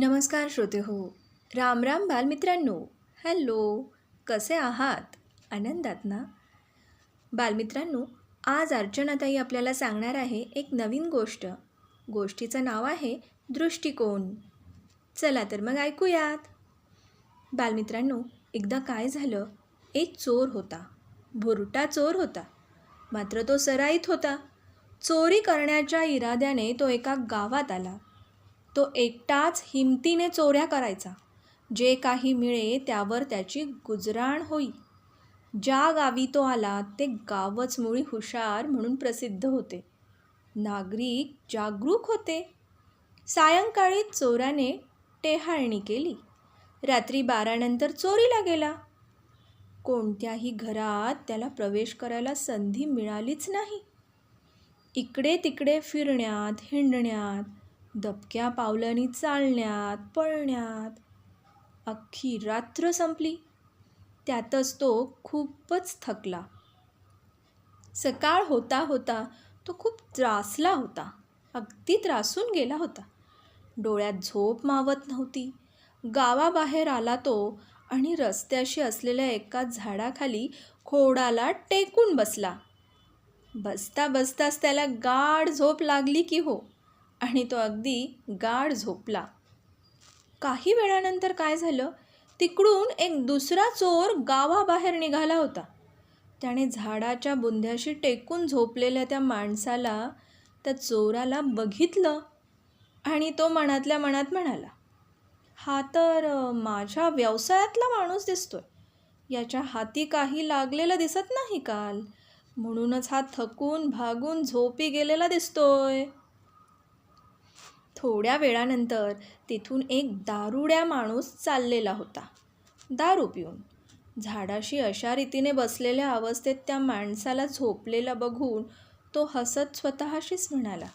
नमस्कार श्रोते हो राम राम बालमित्रांनो. हॅलो कसे आहात? आनंदात ना? बालमित्रांनो आज अर्चनाताई आपल्याला सांगणार आहे एक नवीन गोष्ट. गोष्टीचं नाव आहे दृष्टिकोन. चला तर मग ऐकूयात. बालमित्रांनो एकदा काय झालं? एक चोर होता. भुरटा चोर होता. मात्र तो सराईत होता. चोरी करण्याच्या इराद्याने तो एका गावात आला. तो एकटाच हिमतीने चोऱ्या करायचा. जे काही मिळे त्यावर त्याची गुजराण होई. ज्या गावी तो आला ते गावच मुळी हुशार म्हणून प्रसिद्ध होते. नागरिक जागरूक होते. सायंकाळी चोराने टेहाळणी केली. रात्री बारानंतर चोरीला गेला. कोणत्याही घरात त्याला प्रवेश करायला संधी मिळालीच नाही. इकडे तिकडे फिरण्यात हिंडण्यात दबक्या पावलांनी चालण्यात पळण्यात. अख्खी रात्र संपली. त्यातच तो खूपच थकला. सकाळ होता होता तो खूप त्रासला होता. अगदी त्रासून गेला होता. डोळ्यात झोप मावत नव्हती. गावाबाहेर आला तो आणि रस्त्याशी असलेल्या एका झाडाखाली खोडाला टेकून बसला. बसता बसताच त्याला गाढ झोप लागली की हो आणि तो अगदी गाढ झोपला. काही वेळानंतर काय झालं? तिकडून एक दुसरा चोर गावाबाहेर निघाला होता. त्याने झाडाच्या बुंध्याशी टेकून झोपलेल्या त्या माणसाला त्या चोराला बघितलं आणि तो मनातल्या मनात म्हणाला हा तर माझ्या व्यवसायातला माणूस दिसतोय. याच्या हाती काही लागलेलं दिसत नाही काल. म्हणूनच हा थकून भागून झोपी गेलेला दिसतोय. थोड्या वेळानंतर तिथून एक दारुड्या माणूस चाललेला होता. दारू पिऊन. झाडाशी अशा रीतीने बसलेल्या अवस्थेत त्या माणसाला झोपलेला बघून तो हसत स्वतःशीच म्हणाला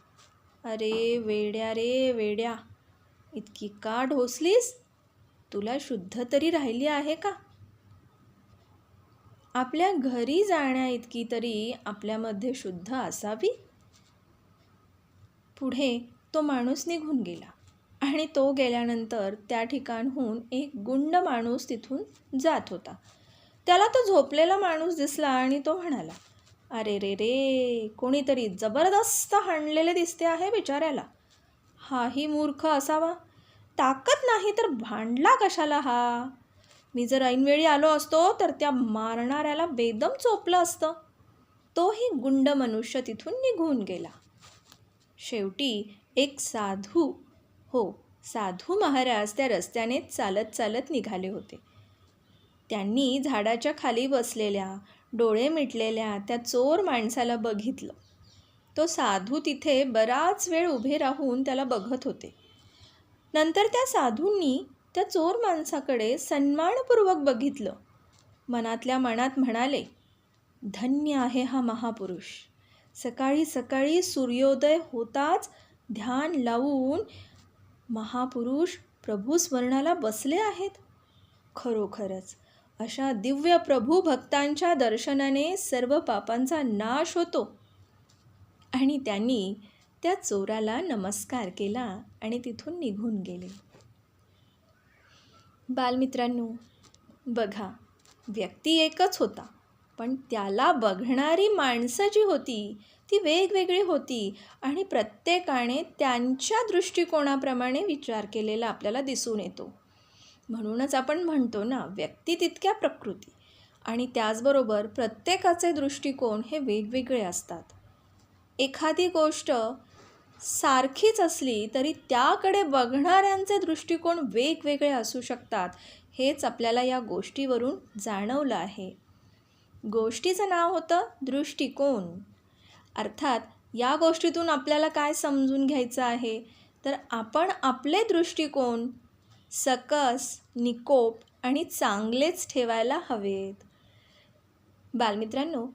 अरे वेड्या रे वेड्या इतकी का ढोसलीस? तुला शुद्ध तरी राहिली आहे का? आपल्या घरी जाण्या इतकी तरी आपल्यामध्ये शुद्ध असावी पुढे तो माणूस निघून गेला. आणि तो गेल्यानंतर त्या ठिकाणहून एक गुंड माणूस तिथून जात होता. त्याला तो झोपलेला माणूस दिसला आणि तो म्हणाला अरे रे रे कोणीतरी जबरदस्त हाणलेले दिसते आहे बिचाऱ्याला. हाही मूर्ख असावा. ताकद नाही तर भांडला कशाला हा? मी जर ऐनवेळी आलो असतो तर त्या मारणाऱ्याला बेदम चोपलं असतं. तोही गुंड मनुष्य तिथून निघून गेला. शेवटी एक साधू हो साधू महाराज त्या रस्त्याने चालत चालत निघाले होते. त्यांनी झाडाच्या खाली बसलेल्या डोळे मिटलेल्या त्या चोर माणसाला बघितलं. तो साधू तिथे बराच वेळ उभे राहून त्याला बघत होते. नंतर त्या साधूंनी त्या चोर माणसाकडे सन्मानपूर्वक बघितलं. मनातल्या मनात म्हणाले धन्य आहे हा महापुरुष. सकाळी सकाळी सूर्योदय होताच ध्यान लावून महापुरुष प्रभू स्मरणाला बसले आहेत. खरोखरच अशा दिव्य प्रभू भक्तांच्या दर्शनाने सर्व पापांचा नाश होतो. आणि त्यांनी त्या चोराला नमस्कार केला आणि तिथून निघून गेले. बालमित्रांनो बघा व्यक्ती एकच होता पण त्याला बघणारी माणसं जी होती ती वेगवेगळी होती. आणि प्रत्येकाने त्यांच्या दृष्टिकोनाप्रमाणे विचार केलेला आपल्याला दिसून येतो. म्हणूनच आपण म्हणतो ना व्यक्ती तितक्या प्रकृती. आणि त्याचबरोबर प्रत्येकाचे दृष्टिकोन हे वेगवेगळे असतात. एखादी गोष्ट सारखीच असली तरी त्याकडे बघणाऱ्यांचे दृष्टिकोन वेगवेगळे असू शकतात हेच आपल्याला या गोष्टीवरून जाणवलं आहे. गोष्टीचं नाव होतं दृष्टिकोन. अर्थात या गोष्टीतून आपल्याला काय समजून घ्यायचं आहे? तर आपण आपले दृष्टिकोन सकस निकोप आणि चांगलेच ठेवायला हवेत. बालमित्रांनो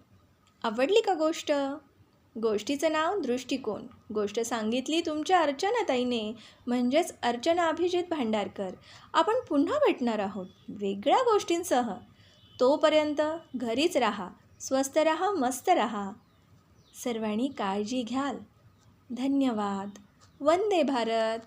आवडली का गोष्ट? गोष्टीचं नाव दृष्टिकोन. गोष्ट सांगितली तुमच्या अर्चनाताईने म्हणजेच अर्चना अभिजित भांडारकर. आपण पुन्हा भेटणार आहोत वेगळ्या गोष्टींसह. तोपर्यंत घरीच राहा स्वस्त राहा मस्त राहा. सर्वांनी काळजी घ्याल. धन्यवाद. वंदे भारत.